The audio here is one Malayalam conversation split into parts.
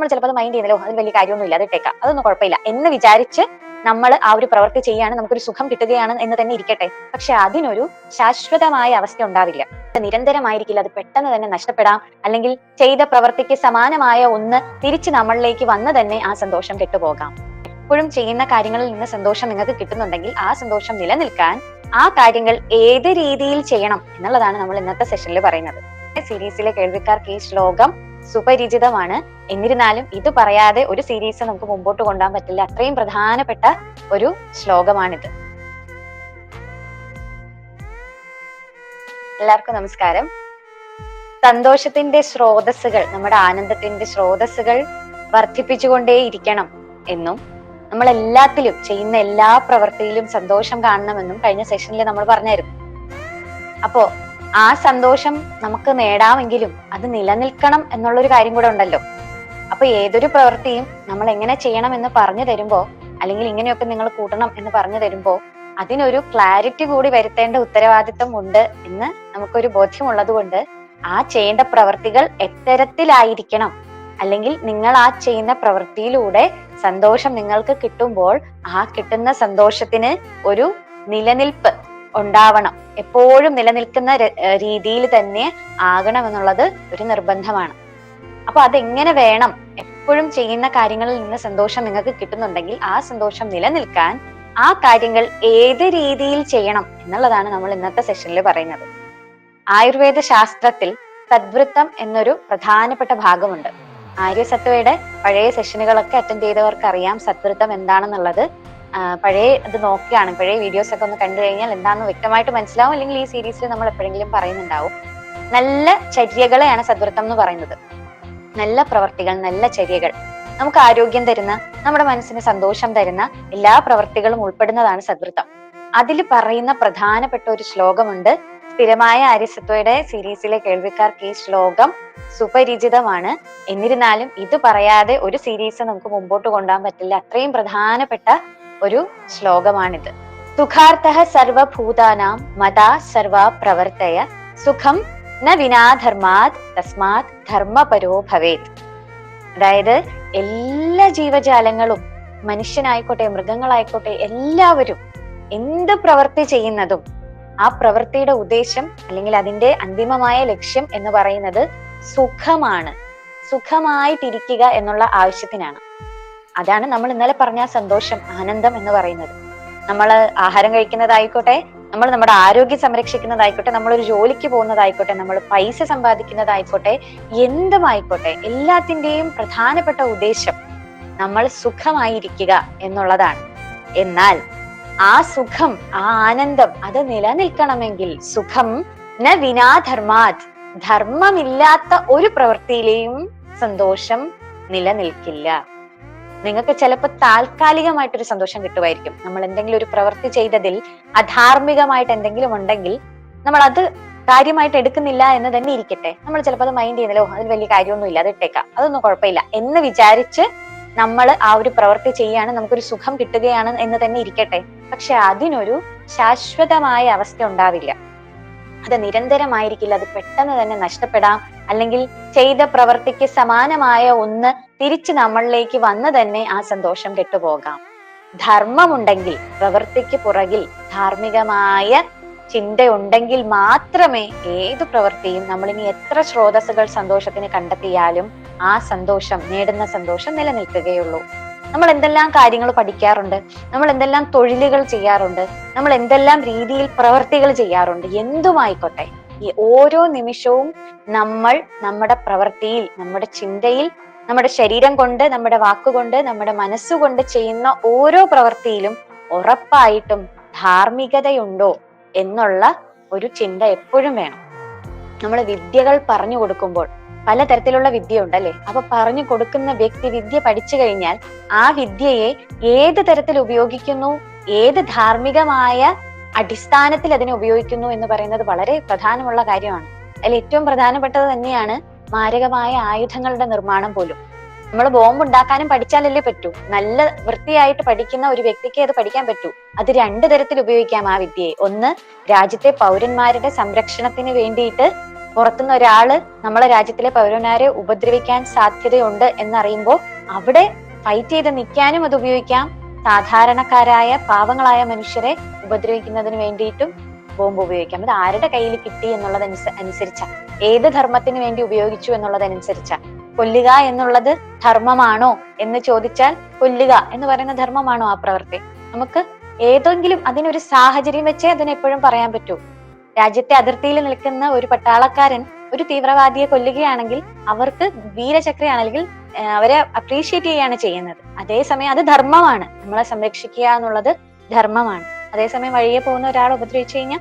നമ്മൾ ചിലപ്പോൾ അത് മൈൻഡ് ചെയ്യുന്നല്ലോ അതിന് വലിയ കാര്യമൊന്നുമില്ല അത് ഇട്ടേക്കാം. അതൊന്നും കുഴപ്പമില്ല. എന്ന് വിചാരിച്ച് നമ്മൾ ആ ഒരു പ്രവൃത്തി ചെയ്യാണ് നമുക്കൊരു സുഖം കിട്ടുകയാണ് എന്ന് തന്നെ ഇരിക്കട്ടെ. പക്ഷെ അതിനൊരു ശാശ്വതമായ അവസ്ഥ ഉണ്ടാവില്ല. നിരന്തരമായിരിക്കില്ല അത് പെട്ടെന്ന് തന്നെ നഷ്ടപ്പെടാം. അല്ലെങ്കിൽ ചെയ്ത പ്രവൃത്തിക്ക് സമാനമായ ഒന്ന് തിരിച്ച് നമ്മളിലേക്ക് വന്ന് തന്നെ ആ സന്തോഷം കെട്ടുപോകാം. എപ്പോഴും ചെയ്യുന്ന കാര്യങ്ങളിൽ നിന്ന് സന്തോഷം നിങ്ങൾക്ക് കിട്ടുന്നുണ്ടെങ്കിൽ ആ സന്തോഷം നിലനിൽക്കാൻ ആ കാര്യങ്ങൾ ഏത് രീതിയിൽ ചെയ്യണം എന്നുള്ളതാണ് നമ്മൾ ഇന്നത്തെ സെഷനിൽ പറയുന്നത്. സീരീസിലെ കേൾവിക്കാർക്ക് ഈ ശ്ലോകം സുപരിചിതമാണ്. എന്നിരുന്നാലും ഇത് പറയാതെ ഒരു സീരീസ് നമുക്ക് മുമ്പോട്ട് കൊണ്ടുപോകാൻ പറ്റില്ല. അത്രയും പ്രധാനപ്പെട്ട ഒരു ശ്ലോകമാണിത്. എല്ലാവർക്കും നമസ്കാരം. സന്തോഷത്തിന്റെ സ്രോതസ്സുകൾ നമ്മുടെ ആനന്ദത്തിന്റെ സ്രോതസ്സുകൾ വർദ്ധിപ്പിച്ചുകൊണ്ടേയിരിക്കണം എന്നും നമ്മൾ എല്ലാത്തിലും ചെയ്യുന്ന എല്ലാ പ്രവൃത്തിയിലും സന്തോഷം കാണണമെന്നും കഴിഞ്ഞ സെഷനിൽ നമ്മൾ പറഞ്ഞായിരുന്നു. അപ്പോ ആ സന്തോഷം നമുക്ക് നേടാമെങ്കിലും അത് നിലനിൽക്കണം എന്നുള്ളൊരു കാര്യം കൂടെ ഉണ്ടല്ലോ. അപ്പൊ ഏതൊരു പ്രവൃത്തിയും നമ്മൾ എങ്ങനെ ചെയ്യണം എന്ന് പറഞ്ഞു തരുമ്പോ അല്ലെങ്കിൽ ഇങ്ങനെയൊക്കെ നിങ്ങൾ കൂട്ടണം എന്ന് പറഞ്ഞു തരുമ്പോ അതിനൊരു ക്ലാരിറ്റി കൂടി വരുത്തേണ്ട ഉത്തരവാദിത്വം ഉണ്ട് എന്ന് നമുക്കൊരു ബോധ്യമുള്ളത് കൊണ്ട് ആ ചെയ്യേണ്ട പ്രവൃത്തികൾ എത്തരത്തിലായിരിക്കണം. അല്ലെങ്കിൽ നിങ്ങൾ ആ ചെയ്യുന്ന പ്രവൃത്തിയിലൂടെ സന്തോഷം നിങ്ങൾക്ക് കിട്ടുമ്പോൾ ആ കിട്ടുന്ന സന്തോഷത്തിന് ഒരു നിലനിൽപ്പ് ഉണ്ടാവണം. എപ്പോഴും നിലനിൽക്കുന്ന രീതിയിൽ തന്നെ ആകണം എന്നുള്ളത് ഒരു നിർബന്ധമാണ്. അപ്പൊ അതെങ്ങനെ വേണം? എപ്പോഴും ചെയ്യുന്ന കാര്യങ്ങളിൽ നിന്ന് സന്തോഷം നിങ്ങൾക്ക് കിട്ടുന്നുണ്ടെങ്കിൽ ആ സന്തോഷം നിലനിൽക്കാൻ ആ കാര്യങ്ങൾ ഏത് രീതിയിൽ ചെയ്യണം എന്നുള്ളതാണ് നമ്മൾ ഇന്നത്തെ സെഷനിൽ പറയുന്നത്. ആയുർവേദ ശാസ്ത്രത്തിൽ സദ്വൃത്തം എന്നൊരു പ്രധാനപ്പെട്ട ഭാഗമുണ്ട്. ആര്യസത്വയുടെ പഴയ സെഷനുകളൊക്കെ അറ്റൻഡ് ചെയ്തവർക്ക് അറിയാം സത്വൃത്തം എന്താണെന്നുള്ളത്. പഴയ ഇത് നോക്കിയാണ്. പഴയ വീഡിയോസ് ഒക്കെ ഒന്ന് കണ്ടു കഴിഞ്ഞാൽ എന്താണെന്ന് വ്യക്തമായിട്ട് മനസ്സിലാവും. അല്ലെങ്കിൽ ഈ സീരീസിൽ നമ്മൾ എപ്പോഴെങ്കിലും പറയുന്നുണ്ടാവും. നല്ല ചര്യകളെയാണ് സദ്വൃത്തം എന്ന് പറയുന്നത്. നല്ല പ്രവർത്തികൾ നല്ല ചര്യകൾ. നമുക്ക് ആരോഗ്യം തരുന്ന നമ്മുടെ മനസ്സിന് സന്തോഷം തരുന്ന എല്ലാ പ്രവർത്തികളും ഉൾപ്പെടുന്നതാണ് സദ്വൃത്തം അതിൽ പറയുന്ന പ്രധാനപ്പെട്ട ഒരു ശ്ലോകമുണ്ട്. സ്ഥിരമായ ആര്യസത്വയുടെ സീരീസിലെ കേൾവിക്കാർക്ക് ഈ ശ്ലോകം സുപരിചിതമാണ്. എന്നിരുന്നാലും ഇത് പറയാതെ ഒരു സീരീസ് നമുക്ക് മുമ്പോട്ട് കൊണ്ടുപോകാൻ പറ്റില്ല. അത്രയും പ്രധാനപ്പെട്ട ഒരു ശ്ലോകമാണിത്. സുഖാർത്ഥ സർവഭൂതാനാം മതാ സർവ പ്രവർത്തയ സുഖം ന വിനാധർമാത് തസ്മാത് ധർമ്മപരോ ഭവേത്. അതായത് എല്ലാ ജീവജാലങ്ങളും മനുഷ്യനായിക്കോട്ടെ മൃഗങ്ങളായിക്കോട്ടെ എല്ലാവരും എന്ത് പ്രവൃത്തി ചെയ്യുന്നതും ആ പ്രവൃത്തിയുടെ ഉദ്ദേശം അല്ലെങ്കിൽ അതിന്റെ അന്തിമമായ ലക്ഷ്യം എന്ന് പറയുന്നത് സുഖമാണ്. സുഖമായിട്ടിരിക്കുക എന്നുള്ള ആവശ്യത്തിനാണ്. അതാണ് നമ്മൾ ഇന്നലെ പറഞ്ഞ സന്തോഷം ആനന്ദം എന്ന് പറയുന്നത്. നമ്മൾ ആഹാരം കഴിക്കുന്നതായിക്കോട്ടെ നമ്മൾ നമ്മുടെ ആരോഗ്യം സംരക്ഷിക്കുന്നതായിക്കോട്ടെ നമ്മൾ ഒരു ജോലിക്ക് പോകുന്നതായിക്കോട്ടെ നമ്മൾ പൈസ സമ്പാദിക്കുന്നതായിക്കോട്ടെ എന്തുമായിക്കോട്ടെ എല്ലാത്തിന്റെയും പ്രധാനപ്പെട്ട ഉദ്ദേശം നമ്മൾ സുഖമായിരിക്കുക എന്നുള്ളതാണ്. എന്നാൽ ആ സുഖം ആ ആനന്ദം അത് നിലനിൽക്കണമെങ്കിൽ സുഖം ന വിനാധർമാത്. ധർമ്മമില്ലാത്ത ഒരു പ്രവൃത്തിയിലെയും സന്തോഷം നിലനിൽക്കില്ല. നിങ്ങൾക്ക് ചിലപ്പോൾ താൽക്കാലികമായിട്ടൊരു സന്തോഷം കിട്ടുമായിരിക്കും. നമ്മൾ എന്തെങ്കിലും ഒരു പ്രവൃത്തി ചെയ്തതിൽ അധാർമികമായിട്ട് എന്തെങ്കിലും ഉണ്ടെങ്കിൽ നമ്മൾ അത് കാര്യമായിട്ട് എടുക്കുന്നില്ല എന്ന് തന്നെ ഇരിക്കട്ടെ. നമ്മൾ ചിലപ്പോൾ അത് മൈൻഡ് ചെയ്യുന്നല്ലോ അതിന് വലിയ കാര്യമൊന്നുമില്ല അത് ഇട്ടേക്കാം. അതൊന്നും കുഴപ്പമില്ല. എന്ന് വിചാരിച്ച് നമ്മൾ ആ ഒരു പ്രവൃത്തി ചെയ്യാണ് നമുക്കൊരു സുഖം കിട്ടുകയാണ് എന്ന് തന്നെ ഇരിക്കട്ടെ. പക്ഷെ അതിനൊരു ശാശ്വതമായ അവസ്ഥ ഉണ്ടാവില്ല. അത് നിരന്തരമായിരിക്കില്ല. അത് പെട്ടെന്ന് തന്നെ നഷ്ടപ്പെടാം. അല്ലെങ്കിൽ ചെയ്ത പ്രവൃത്തിക്ക് സമാനമായ ഒന്ന് തിരിച്ച് നമ്മളിലേക്ക് വന്ന് തന്നെ ആ സന്തോഷം കെട്ടുപോകാം. ധർമ്മമുണ്ടെങ്കിൽ പ്രവൃത്തിക്ക് പുറകിൽ ധാർമ്മികമായ ചിന്തയുണ്ടെങ്കിൽ മാത്രമേ ഏത് പ്രവൃത്തിയും നമ്മളിനി എത്ര സ്രോതസ്സുകൾ സന്തോഷത്തിന് കണ്ടെത്തിയാലും ആ സന്തോഷം നേടുന്ന സന്തോഷം നിലനിൽക്കുകയുള്ളൂ. നമ്മൾ എന്തെല്ലാം കാര്യങ്ങൾ പഠിക്കാറുണ്ട്? നമ്മൾ എന്തെല്ലാം തൊഴിലുകൾ ചെയ്യാറുണ്ട്? നമ്മൾ എന്തെല്ലാം രീതിയിൽ പ്രവർത്തികൾ ചെയ്യാറുണ്ട്? എന്തുമായിക്കോട്ടെ? ഈ ഓരോ നിമിഷവും നമ്മൾ നമ്മുടെ പ്രവൃത്തിയിൽ നമ്മുടെ ചിന്തയിൽ നമ്മുടെ ശരീരം കൊണ്ട് നമ്മുടെ വാക്കുകൊണ്ട് നമ്മുടെ മനസ്സുകൊണ്ട് ചെയ്യുന്ന ഓരോ പ്രവൃത്തിയിലും ഉറപ്പായിട്ടും ധാർമ്മികതയുണ്ടോ എന്നുള്ള ഒരു ചിന്ത എപ്പോഴും വേണം. നമ്മൾ വിദ്യകൾ പറഞ്ഞു കൊടുക്കുമ്പോൾ പലതരത്തിലുള്ള വിദ്യ ഉണ്ടല്ലേ അപ്പൊ പറഞ്ഞു കൊടുക്കുന്ന വ്യക്തി വിദ്യ പഠിച്ചു കഴിഞ്ഞാൽ ആ വിദ്യയെ ഏത് തരത്തിൽ ഉപയോഗിക്കുന്നു? ഏത് ധാർമ്മികമായ അടിസ്ഥാനത്തിൽ അതിനെ ഉപയോഗിക്കുന്നു എന്ന് പറയുന്നത് വളരെ പ്രധാനമുള്ള കാര്യമാണ്. അതിൽ ഏറ്റവും പ്രധാനപ്പെട്ടത് തന്നെയാണ് മാരകമായ ആയുധങ്ങളുടെ നിർമ്മാണം പോലും. നമ്മൾ ബോംബ് ഉണ്ടാക്കാനും പഠിച്ചാലല്ലേ പറ്റൂ. നല്ല വൃത്തിയായിട്ട് പഠിക്കുന്ന ഒരു വ്യക്തിക്ക് അത് പഠിക്കാൻ പറ്റൂ. അത് രണ്ടു തരത്തിൽ ഉപയോഗിക്കാം ആ വിദ്യയെ. ഒന്ന് രാജ്യത്തെ പൗരന്മാരുടെ സംരക്ഷണത്തിന് വേണ്ടിയിട്ട് പുറത്തുനിന്ന് ഒരാൾ നമ്മളെ രാജ്യത്തിലെ പൗരന്മാരെ ഉപദ്രവിക്കാൻ സാധ്യതയുണ്ട് എന്നറിയുമ്പോൾ അവിടെ ഫൈറ്റ് ചെയ്ത് നിൽക്കാനും അത് ഉപയോഗിക്കാം. സാധാരണക്കാരായ പാവങ്ങളായ മനുഷ്യരെ ഉപദ്രവിക്കുന്നതിന് വേണ്ടിയിട്ടും ബോംബ് ഉപയോഗിക്കാം. അത് ആരുടെ കയ്യിൽ കിട്ടി എന്നുള്ളത് അനുസരിച്ച ഏത് ധർമ്മത്തിന് വേണ്ടി ഉപയോഗിച്ചു എന്നുള്ളതനുസരിച്ച കൊല്ലുക എന്നുള്ളത് ധർമ്മമാണോ എന്ന് ചോദിച്ചാൽ കൊല്ലുക എന്ന് പറയുന്ന ധർമ്മമാണോ ആ പ്രവൃത്തി? നമുക്ക് ഏതെങ്കിലും അതിനൊരു സാഹചര്യം വെച്ചേ അതിനെപ്പോഴും പറയാൻ പറ്റൂ. രാജ്യത്തെ അതിർത്തിയിൽ നിൽക്കുന്ന ഒരു പട്ടാളക്കാരൻ ഒരു തീവ്രവാദിയെ കൊല്ലുകയാണെങ്കിൽ അവർക്ക് വീരചക്രയാണ് അല്ലെങ്കിൽ അവരെ അപ്രീഷിയേറ്റ് ചെയ്യാണ് ചെയ്യുന്നത്. അതേസമയം അത് ധർമ്മമാണ്. നമ്മളെ സംരക്ഷിക്കുക എന്നുള്ളത് ധർമ്മമാണ്. അതേസമയം വഴിയെ പോകുന്ന ഒരാൾ ഉപദ്രവിച്ചു കഴിഞ്ഞാൽ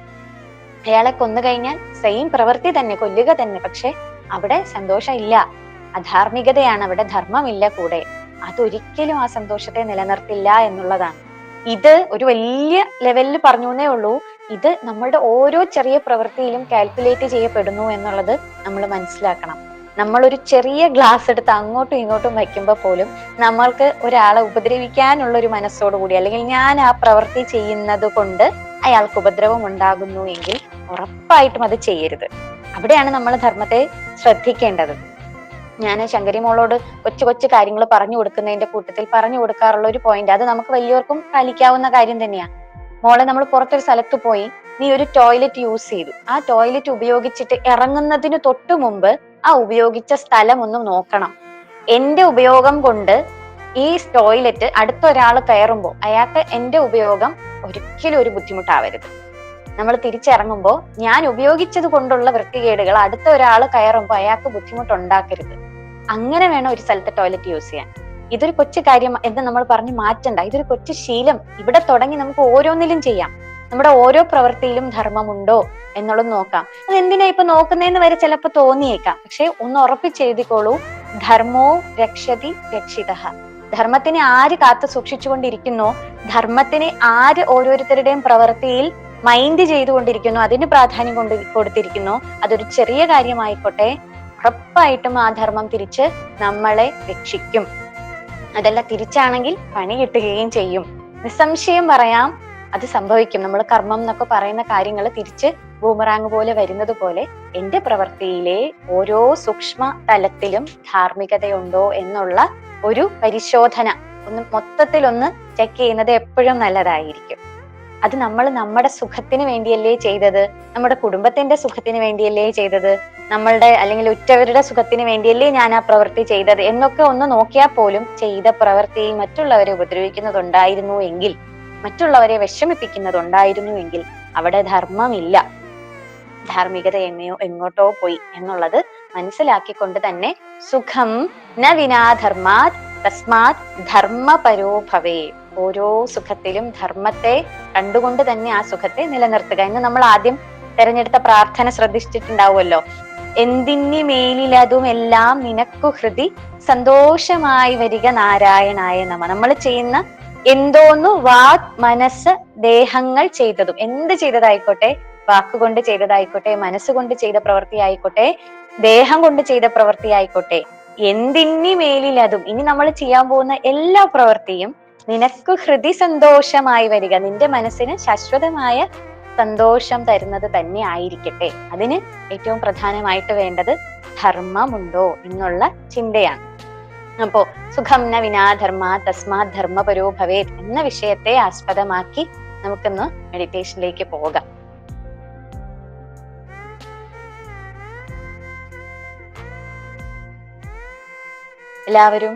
അയാളെ കൊന്നു കഴിഞ്ഞാൽ സെയിം പ്രവൃത്തി തന്നെ കൊല്ലുക തന്നെ. പക്ഷെ അവിടെ സന്തോഷം ഇല്ല അധാർമികതയാണ്. അവിടെ ധർമ്മമില്ല കൂടെ. അതൊരിക്കലും ആ സന്തോഷത്തെ നിലനിർത്തില്ല എന്നുള്ളതാണ്. ഇത് ഒരു വലിയ ലെവലിൽ പറഞ്ഞു എന്നേ ഉള്ളൂ. ഇത് നമ്മളുടെ ഓരോ ചെറിയ പ്രവൃത്തിയിലും കാൽക്കുലേറ്റ് ചെയ്യപ്പെടുന്നു എന്നുള്ളത് നമ്മൾ മനസ്സിലാക്കണം. നമ്മളൊരു ചെറിയ ഗ്ലാസ് എടുത്ത് അങ്ങോട്ടും ഇങ്ങോട്ടും വയ്ക്കുമ്പോൾ പോലും നമ്മൾക്ക് ഒരാളെ ഉപദ്രവിക്കാനുള്ള ഒരു മനസ്സോടുകൂടി അല്ലെങ്കിൽ ഞാൻ ആ പ്രവൃത്തി ചെയ്യുന്നത് കൊണ്ട് അയാൾക്ക് ഉപദ്രവം ഉണ്ടാകുന്നു എങ്കിൽ ഉറപ്പായിട്ടും അത് ചെയ്യരുത്. അവിടെയാണ് നമ്മൾ ധർമ്മത്തെ ശ്രദ്ധിക്കേണ്ടത്. ഞാൻ ശങ്കരി മോളോട് കൊച്ചു കൊച്ചു കാര്യങ്ങൾ പറഞ്ഞു കൊടുക്കുന്നതിന്റെ കൂട്ടത്തിൽ പറഞ്ഞു കൊടുക്കാറുള്ള ഒരു പോയിന്റ് അത് നമുക്ക് വലിയവർക്കും പാലിക്കാവുന്ന കാര്യം തന്നെയാണ് മോളെ നമ്മൾ പുറത്തൊരു സ്ഥലത്ത് പോയി നീ ഒരു ടോയ്ലറ്റ് യൂസ് ചെയ്തു. ആ ടോയ്ലറ്റ് ഉപയോഗിച്ചിട്ട് ഇറങ്ങുന്നതിന് തൊട്ട് മുമ്പ് ആ ഉപയോഗിച്ച സ്ഥലം ഒന്ന് നോക്കണം. എന്റെ ഉപയോഗം കൊണ്ട് ഈ ടോയ്ലറ്റ് അടുത്ത ഒരാൾ കയറുമ്പോൾ അയാൾക്ക് എന്റെ ഉപയോഗം ഒരിക്കലും ഒരു ബുദ്ധിമുട്ടാവരുത്. നമ്മൾ തിരിച്ചിറങ്ങുമ്പോൾ ഞാൻ ഉപയോഗിച്ചത് കൊണ്ടുള്ള വൃത്തികേടുകൾ അടുത്ത ഒരാൾ കയറുമ്പോൾ അയാൾക്ക് ബുദ്ധിമുട്ടുണ്ടാക്കരുത്. അങ്ങനെ വേണം ഒരു സ്ഥലത്ത് ടോയ്ലറ്റ് യൂസ് ചെയ്യാൻ. ഇതൊരു കൊച്ചു കാര്യം എന്ന് നമ്മൾ പറഞ്ഞ് മാറ്റണ്ട. ഇതൊരു കൊച്ചു ശീലം. ഇവിടെ തുടങ്ങി നമുക്ക് ഓരോന്നിലും ചെയ്യാം. നമ്മുടെ ഓരോ പ്രവൃത്തിയിലും ധർമ്മമുണ്ടോ എന്നുള്ളത് നോക്കാം. അത് എന്തിനാ ഇപ്പൊ നോക്കുന്നതെന്ന് വരെ ചിലപ്പോ തോന്നിയേക്കാം. പക്ഷെ ഒന്ന് ഉറപ്പിച്ചെഴുതിക്കോളൂ ധർമ്മോ രക്ഷതി രക്ഷിത. ധർമ്മത്തിനെ ആര് കാത്തു സൂക്ഷിച്ചുകൊണ്ടിരിക്കുന്നു? ധർമ്മത്തിനെ ആര് ഓരോരുത്തരുടെയും പ്രവൃത്തിയിൽ മൈൻഡ് ചെയ്തുകൊണ്ടിരിക്കുന്നു? അതിന് പ്രാധാന്യം കൊണ്ട് കൊടുത്തിരിക്കുന്നു. അതൊരു ചെറിയ കാര്യമായിക്കോട്ടെ. ഉറപ്പായിട്ടും ആ ധർമ്മം തിരിച്ച് നമ്മളെ രക്ഷിക്കും. അതല്ല തിരിച്ചാണെങ്കിൽ പണി കിട്ടുകയും ചെയ്യും. നിസ്സംശയം പറയാം അത് സംഭവിക്കും. നമ്മൾ കർമ്മം എന്നൊക്കെ പറയുന്ന കാര്യങ്ങൾ തിരിച്ച് ബൂമറാങ് പോലെ വരുന്നത് പോലെ എന്റെ പ്രവൃത്തിയിലെ ഓരോ സൂക്ഷ്മ തലത്തിലും ധാർമ്മികതയുണ്ടോ എന്നുള്ള ഒരു പരിശോധന ഒന്ന് മൊത്തത്തിൽ ഒന്ന് ചെക്ക് ചെയ്യുന്നത് എപ്പോഴും നല്ലതായിരിക്കും. അത് നമ്മൾ നമ്മുടെ സുഖത്തിന് വേണ്ടിയല്ലേ ചെയ്തത്? നമ്മുടെ കുടുംബത്തിന്റെ സുഖത്തിന് വേണ്ടിയല്ലേ ചെയ്തത്? നമ്മളുടെ അല്ലെങ്കിൽ ഉറ്റവരുടെ സുഖത്തിന് വേണ്ടിയല്ലേ ഞാൻ ആ പ്രവൃത്തി ചെയ്തത് എന്നൊക്കെ ഒന്ന് നോക്കിയാൽ പോലും ചെയ്ത പ്രവൃത്തി മറ്റുള്ളവരെ ഉപദ്രവിക്കുന്നതുണ്ടായിരുന്നു എങ്കിൽ മറ്റുള്ളവരെ വിഷമിപ്പിക്കുന്നതുണ്ടായിരുന്നു എങ്കിൽ അവിടെ ധർമ്മമില്ല. ധാർമ്മികത എങ്ങയോ എങ്ങോട്ടോ പോയി എന്നുള്ളത് മനസ്സിലാക്കിക്കൊണ്ട് തന്നെ സുഖം ന വിനാധർമാത് തസ്മാത് ധർമ്മപരോ ഭവേ ഓരോ സുഖത്തിലും ധർമ്മത്തെ കണ്ടുകൊണ്ട് തന്നെ ആ സുഖത്തെ നിലനിർത്തുക. എന്ന് നമ്മൾ ആദ്യം തെരഞ്ഞെടുത്ത പ്രാർത്ഥന ശ്രദ്ധിച്ചിട്ടുണ്ടാവുമല്ലോ. എന്തിന്നി മേലിലതും എല്ലാം നിനക്കു ഹൃതി സന്തോഷമായി വരിക നാരായണായ നമ. നമ്മൾ ചെയ്യുന്ന എന്തോന്നു വാക് മനസ്സ് ദേഹങ്ങൾ ചെയ്തതും. എന്ത് ചെയ്തതായിക്കോട്ടെ? വാക്കുകൊണ്ട് ചെയ്തതായിക്കോട്ടെ മനസ്സുകൊണ്ട് ചെയ്ത പ്രവൃത്തി ആയിക്കോട്ടെ ദേഹം കൊണ്ട് ചെയ്ത പ്രവൃത്തി ആയിക്കോട്ടെ എന്തിന്നി മേലിലതും ഇനി നമ്മൾ ചെയ്യാൻ പോകുന്ന എല്ലാ പ്രവൃത്തിയും നിനക്ക് ഹൃതി സന്തോഷമായി വരിക. നിന്റെ മനസ്സിന് ശാശ്വതമായ സന്തോഷം തരുന്നത് തന്നെ ആയിരിക്കട്ടെ. അതിന് ഏറ്റവും പ്രധാനമായിട്ട് വേണ്ടത് ധർമ്മമുണ്ടോ എന്നുള്ള ചിന്തയാണ്. അപ്പോ സുഖം ന വിനാധർമ്മ തസ്മാ ധർമ്മപരോ ഭവേത് എന്ന വിഷയത്തെ ആസ്പദമാക്കി നമുക്കൊന്ന് മെഡിറ്റേഷനിലേക്ക് പോകാം. എല്ലാവരും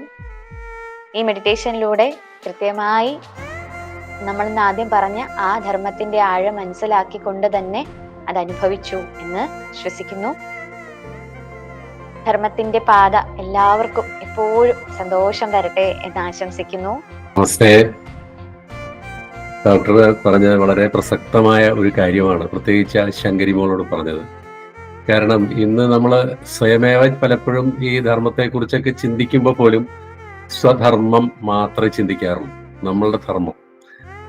ഈ മെഡിറ്റേഷനിലൂടെ കൃത്യമായി നമ്മൾ ഇന്ന് ആദ്യം പറഞ്ഞ ആ ധർമ്മത്തിന്റെ ആഴം മനസ്സിലാക്കിക്കൊണ്ട് തന്നെ അത് അനുഭവിച്ചു എന്ന് വിശ്വസിക്കുന്നു. ധർമ്മത്തിന്റെ പാത എല്ലാവർക്കും എപ്പോഴും സന്തോഷം തരട്ടെ എന്ന് ആശംസിക്കുന്നു. നമസ്തേ. ഡോക്ടർ പറഞ്ഞത് വളരെ പ്രസക്തമായ ഒരു കാര്യമാണ്. പ്രത്യേകിച്ച് ശങ്കരി മോളോട് പറഞ്ഞത്. കാരണം ഇന്ന് നമ്മൾ സ്വയമേവ പലപ്പോഴും ഈ ധർമ്മത്തെക്കുറിച്ചൊക്കെ ചിന്തിക്കുമ്പോൾ പോലും സ്വധർമ്മം മാത്രമേ ചിന്തിക്കാറുള്ളൂ. നമ്മളുടെ ധർമ്മം.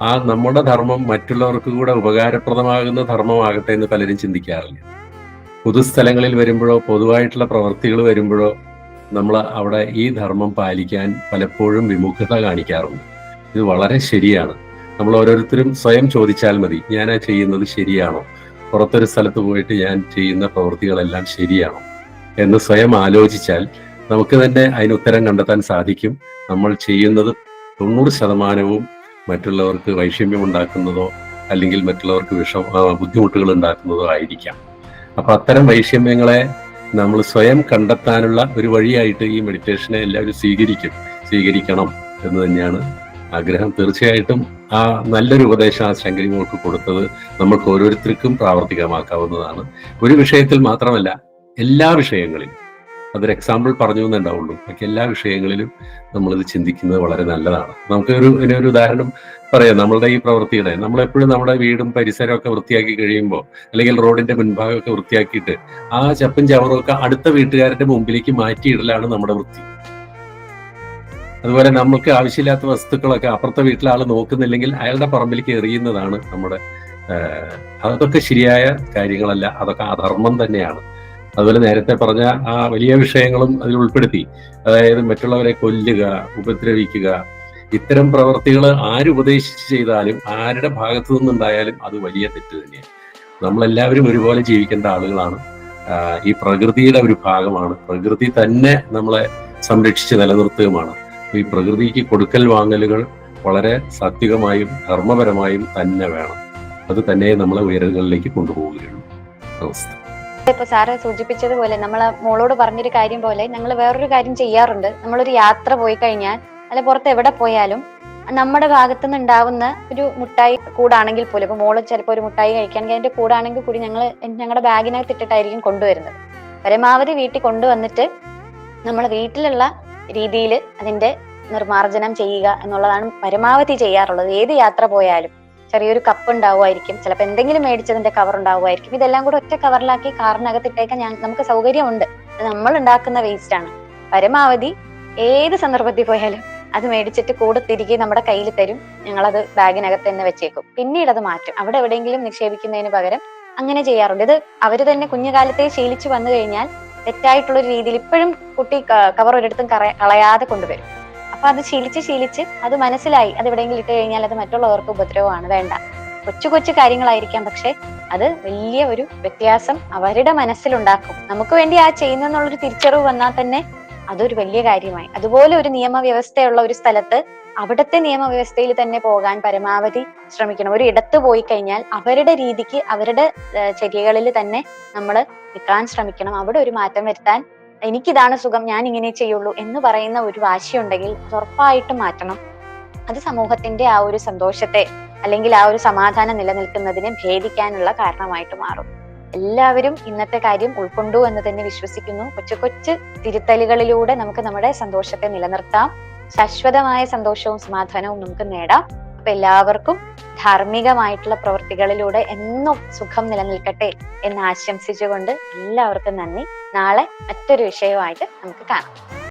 ആ നമ്മുടെ ധർമ്മം മറ്റുള്ളവർക്ക് കൂടെ ഉപകാരപ്രദമാകുന്ന ധർമ്മമാകട്ടെ എന്ന് പലരും ചിന്തിക്കാറില്ല. പൊതുസ്ഥലങ്ങളിൽ വരുമ്പോഴോ പൊതുവായിട്ടുള്ള പ്രവൃത്തികൾ വരുമ്പോഴോ നമ്മൾ അവിടെ ഈ ധർമ്മം പാലിക്കാൻ പലപ്പോഴും വിമുഖത കാണിക്കാറുണ്ട്. ഇത് വളരെ ശരിയാണ്. നമ്മൾ ഓരോരുത്തരും സ്വയം ചോദിച്ചാൽ മതി ഞാൻ ആ ചെയ്യുന്നത് ശരിയാണോ? പുറത്തൊരു സ്ഥലത്ത് പോയിട്ട് ഞാൻ ചെയ്യുന്ന പ്രവൃത്തികളെല്ലാം ശരിയാണോ? എന്ന് സ്വയം ആലോചിച്ചാൽ നമുക്ക് തന്നെ അതിന് ഉത്തരം കണ്ടെത്താൻ സാധിക്കും. നമ്മൾ ചെയ്യുന്നത് തൊണ്ണൂറ് ശതമാനവും മറ്റുള്ളവർക്ക് വൈഷമ്യം ഉണ്ടാക്കുന്നതോ അല്ലെങ്കിൽ മറ്റുള്ളവർക്ക് വിഷ ബുദ്ധിമുട്ടുകൾ ഉണ്ടാക്കുന്നതോ ആയിരിക്കാം. അപ്പൊ അത്തരം വൈഷമ്യങ്ങളെ നമ്മൾ സ്വയം കണ്ടെത്താനുള്ള ഒരു വഴിയായിട്ട് ഈ മെഡിറ്റേഷനെ എല്ലാവരും സ്വീകരിക്കും. സ്വീകരിക്കണം എന്ന് തന്നെയാണ് ആഗ്രഹം. തീർച്ചയായിട്ടും ആ നല്ലൊരു ഉപദേശം ആ ശങ്കരി കൊടുത്തത് നമ്മൾക്ക് ഓരോരുത്തർക്കും പ്രാവർത്തികമാക്കാവുന്നതാണ്. ഒരു വിഷയത്തിൽ മാത്രമല്ല എല്ലാ വിഷയങ്ങളിലും അതൊരു എക്സാമ്പിൾ പറഞ്ഞു എന്നുണ്ടാവുള്ളൂ ബാക്കി എല്ലാ വിഷയങ്ങളിലും നമ്മളിത് ചിന്തിക്കുന്നത് വളരെ നല്ലതാണ്. നമുക്ക് ഒരു ഇതിനൊരു ഉദാഹരണം പറയാം. നമ്മളുടെ ഈ പ്രവൃത്തിയുടെ നമ്മളെപ്പോഴും നമ്മുടെ വീടും പരിസരവും ഒക്കെ വൃത്തിയാക്കി കഴിയുമ്പോൾ അല്ലെങ്കിൽ റോഡിന്റെ മുൻഭാഗമൊക്കെ വൃത്തിയാക്കിയിട്ട് ആ ചപ്പും ചവറും ഒക്കെ അടുത്ത വീട്ടുകാരുടെ മുമ്പിലേക്ക് മാറ്റിയിടലാണ് നമ്മുടെ വൃത്തി. അതുപോലെ നമ്മൾക്ക് ആവശ്യമില്ലാത്ത വസ്തുക്കളൊക്കെ അപ്പുറത്തെ വീട്ടിലെ ആൾ നോക്കുന്നില്ലെങ്കിൽ അയാളുടെ പറമ്പിലേക്ക് എറിയുന്നതാണ് നമ്മുടെ അതൊക്കെ ശരിയായ കാര്യങ്ങളല്ല. അതൊക്കെ അധർമ്മം തന്നെയാണ്. അതുപോലെ നേരത്തെ പറഞ്ഞ ആ വലിയ വിഷയങ്ങളും അതിൽ ഉൾപ്പെടുത്തി. അതായത് മറ്റുള്ളവരെ കൊല്ലുക ഉപദ്രവിക്കുക. ഇത്തരം പ്രവർത്തികൾ ആരുപദേശിച്ച് ചെയ്താലും ആരുടെ ഭാഗത്തു നിന്നുണ്ടായാലും അത് വലിയ തെറ്റ് തന്നെയാണ്. നമ്മളെല്ലാവരും ഒരുപോലെ ജീവിക്കേണ്ട ആളുകളാണ്. ഈ പ്രകൃതിയുടെ ഒരു ഭാഗമാണ്. പ്രകൃതി തന്നെ നമ്മളെ സംരക്ഷിച്ച് നിലനിർത്തുകയുമാണ്. ഈ പ്രകൃതിക്ക് കൊടുക്കൽ വാങ്ങലുകൾ വളരെ സാത്വികമായും ധർമ്മപരമായും തന്നെ വേണം. അത് തന്നെ നമ്മളെ ഉയരങ്ങളിലേക്ക് കൊണ്ടുപോവുകയുള്ളൂ. അവസ്ഥ ഇപ്പൊ സാറ് സൂചിപ്പിച്ചതുപോലെ നമ്മൾ മോളോട് പറഞ്ഞൊരു കാര്യം പോലെ ഞങ്ങൾ വേറൊരു കാര്യം ചെയ്യാറുണ്ട്. നമ്മളൊരു യാത്ര പോയി കഴിഞ്ഞാൽ അല്ലെ പുറത്ത് എവിടെ പോയാലും നമ്മുടെ ഭാഗത്തു നിന്ന് ഉണ്ടാവുന്ന ഒരു മുട്ടായി കൂടാണെങ്കിൽ പോലും ഇപ്പൊ മോൾ ചിലപ്പോൾ ഒരു മുട്ടായി കഴിക്കാൻ അതിന്റെ കൂടാണെങ്കിൽ കൂടി ഞങ്ങൾ ഞങ്ങളുടെ ബാഗിനകത്ത് ഇട്ടിട്ടായിരിക്കും കൊണ്ടുവരുന്നത്. പരമാവധി വീട്ടിൽ കൊണ്ടുവന്നിട്ട് നമ്മൾ വീട്ടിലുള്ള രീതിയിൽ അതിന്റെ നിർമ്മാർജനം ചെയ്യുക എന്നുള്ളതാണ് പരമാവധി ചെയ്യാറുള്ളത്. ഏത് യാത്ര പോയാലും. ചെറിയൊരു കപ്പ് ഉണ്ടാവുമായിരിക്കും. ചിലപ്പോൾ എന്തെങ്കിലും മേടിച്ചതിന്റെ കവർ ഉണ്ടാവുമായിരിക്കും. ഇതെല്ലാം കൂടെ ഒറ്റ കവറിലാക്കി കാറിനകത്ത് ഇട്ടേക്കാൻ ഞാൻ നമുക്ക് സൗകര്യമുണ്ട്. അത് നമ്മൾ ഉണ്ടാക്കുന്ന വേസ്റ്റ് ആണ്. പരമാവധി ഏത് സന്ദർഭത്തിൽ പോയാലും അത് മേടിച്ചിട്ട് കൂടെ തിരികെ നമ്മുടെ കയ്യിൽ തരും. ഞങ്ങളത് ബാഗിനകത്ത് തന്നെ വെച്ചേക്കും. പിന്നീട് അത് മാറ്റും. അവിടെ എവിടെയെങ്കിലും നിക്ഷേപിക്കുന്നതിന് പകരം അങ്ങനെ ചെയ്യാറുണ്ട്. ഇത് അവർ തന്നെ കുഞ്ഞുകാലത്തെ ശീലിച്ചു വന്നു കഴിഞ്ഞാൽ തെറ്റായിട്ടുള്ള രീതിയിൽ ഇപ്പോഴും കുട്ടി കവർ ഒരിടത്തും കളയാതെ കൊണ്ടുവരും. അപ്പൊ അത് ശീലിച്ച് ശീലിച്ച് അത് മനസ്സിലായി. അത് എവിടെയെങ്കിലും ഇട്ട് കഴിഞ്ഞാൽ അത് മറ്റുള്ളവർക്ക് ഉപദ്രവമാണ്. വേണ്ട. കൊച്ചു കൊച്ചു കാര്യങ്ങളായിരിക്കാം. പക്ഷെ അത് വലിയ ഒരു വ്യത്യാസം അവരുടെ മനസ്സിലുണ്ടാക്കും. നമുക്ക് വേണ്ടി ആ ചെയ്യുന്നെന്നുള്ളൊരു തിരിച്ചറിവ് വന്നാൽ തന്നെ അതൊരു വലിയ കാര്യമായി. അതുപോലെ ഒരു നിയമവ്യവസ്ഥയുള്ള ഒരു സ്ഥലത്ത് അവിടുത്തെ നിയമവ്യവസ്ഥയിൽ തന്നെ പോകാൻ പരമാവധി ശ്രമിക്കണം. ഒരു ഇടത്ത് പോയി കഴിഞ്ഞാൽ അവരുടെ രീതിക്ക് അവരുടെ ചര്യകളിൽ തന്നെ നമ്മൾ നിൽക്കാൻ ശ്രമിക്കണം. അവിടെ ഒരു മാറ്റം വരുത്താൻ എനിക്കിതാണ് സുഖം ഞാൻ ഇങ്ങനെ ചെയ്യുള്ളൂ എന്ന് പറയുന്ന ഒരു വാശിയുണ്ടെങ്കിൽ അത് ഉറപ്പായിട്ടും മാറ്റണം. അത് സമൂഹത്തിന്റെ ആ ഒരു സന്തോഷത്തെ അല്ലെങ്കിൽ ആ ഒരു സമാധാനം നിലനിൽക്കുന്നതിനെ ഭേദിക്കാനുള്ള കാരണമായിട്ട് മാറും. എല്ലാവരും ഇന്നത്തെ കാര്യം ഉൾക്കൊണ്ടു എന്ന് തന്നെ വിശ്വസിക്കുന്നു. കൊച്ചു കൊച്ചു തിരുത്തലുകളിലൂടെ നമുക്ക് നമ്മുടെ സന്തോഷത്തെ നിലനിർത്താം. ശാശ്വതമായ സന്തോഷവും സമാധാനവും നമുക്ക് നേടാം. അപ്പൊ എല്ലാവർക്കും ധാർമ്മികമായിട്ടുള്ള പ്രവൃത്തികളിലൂടെ എന്നും സുഖം നിലനിൽക്കട്ടെ എന്ന് ആശംസിച്ചുകൊണ്ട് എല്ലാവർക്കും നന്ദി. നാളെ മറ്റൊരു വിഷയവുമായിട്ട് നമുക്ക് കാണാം.